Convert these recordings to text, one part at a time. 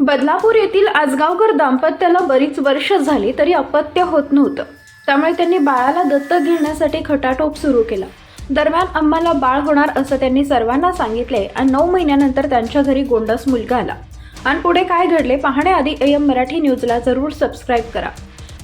बदलापूर येथील आजगावकर दाम्पत्याला बरीच वर्ष झाली तरी अपत्य होत नव्हतं. त्यामुळे त्यांनी बाळाला दत्तक घेण्यासाठी खटाटोप सुरू केला. दरम्यान आम्हाला बाळ होणार असं त्यांनी सर्वांना सांगितले आणि नऊ महिन्यानंतर त्यांच्या घरी गोंडस मुलगा आला. आणि पुढे काय घडले पाहण्याआधी एम मराठी न्यूजला जरूर सबस्क्राईब करा.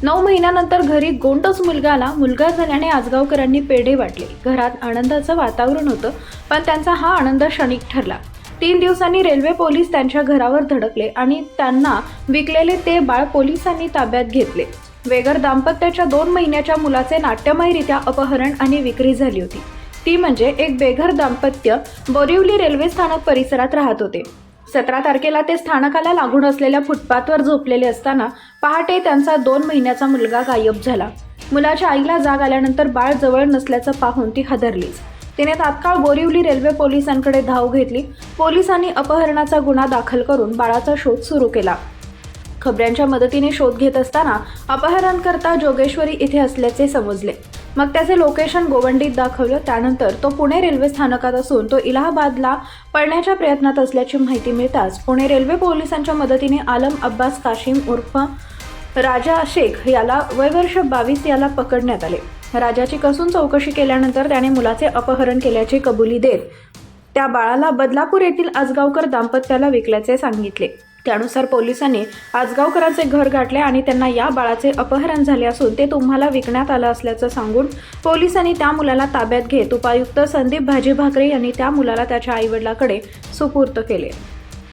नऊ महिन्यानंतर घरी गोंडस मुलगा आला. मुलगा झाल्याने आजगावकरांनी पेढे वाटले. घरात आनंदाचं वातावरण होतं पण त्यांचा हा आनंद क्षणिक ठरला. तीन दिवसांनी रेल्वे पोलीस त्यांच्या घरावर धडकले आणि त्यांना विकलेले ते बाळ पोलिसांनी ताब्यात घेतले. वेगर दाम्पत्याच्या दोन महिन्याच्या मुलाचे नाट्यमयरित्या अपहरण आणि विक्री झाली होती. ती म्हणजे एक बेघर दाम्पत्य बोरिवली रेल्वे स्थानक परिसरात राहत होते. सतरा तारखेला ते स्थानकाला लागून असलेल्या फुटपाथवर झोपलेले असताना पहाटे त्यांचा दोन महिन्याचा मुलगा गायब झाला. मुलाच्या आईला जाग आल्यानंतर बाळ जवळ नसल्याचं पाहून ती हादरलीच. तिने तात्काळ बोरिवली रेल्वे पोलिसांकडे धाव घेतली. पोलिसांनी अपहरणाचा गुन्हा दाखल करून बाळाचा शोध सुरू केला. खबऱ्यांच्या मदतीने शोध घेत असताना अपहरणकर्ता जोगेश्वरी इथे असल्याचे समजले. मग त्याचे लोकेशन गोवंडीत दाखवलं. त्यानंतर तो पुणे रेल्वे स्थानकात असून तो इलाहाबादला पळण्याच्या प्रयत्नात असल्याची माहिती मिळताच पुणे रेल्वे पोलिसांच्या मदतीने आलम अब्बास काशिम उर्फ राजा शेख याला वयवर्ष बावीस याला पकडण्यात आले. राजाची कसून चौकशी केल्यानंतर त्याने मुलाचे अपहरण केल्याची कबुली देत त्या बाळाला बदलापूर येथील आजगावकर दाम्पत्याला विकल्याचे सांगितले. त्यानुसार पोलिसांनी आजगावकरांचे घर गाठले आणि त्यांना या बाळाचे अपहरण झाले असून ते तुम्हाला विकण्यात आलं असल्याचं सांगून पोलिसांनी त्या मुलाला ताब्यात घेत उपायुक्त संदीप भाजी भाकरे यांनी त्या मुलाला त्याच्या आईवडिलाकडे सुपूर्त केले.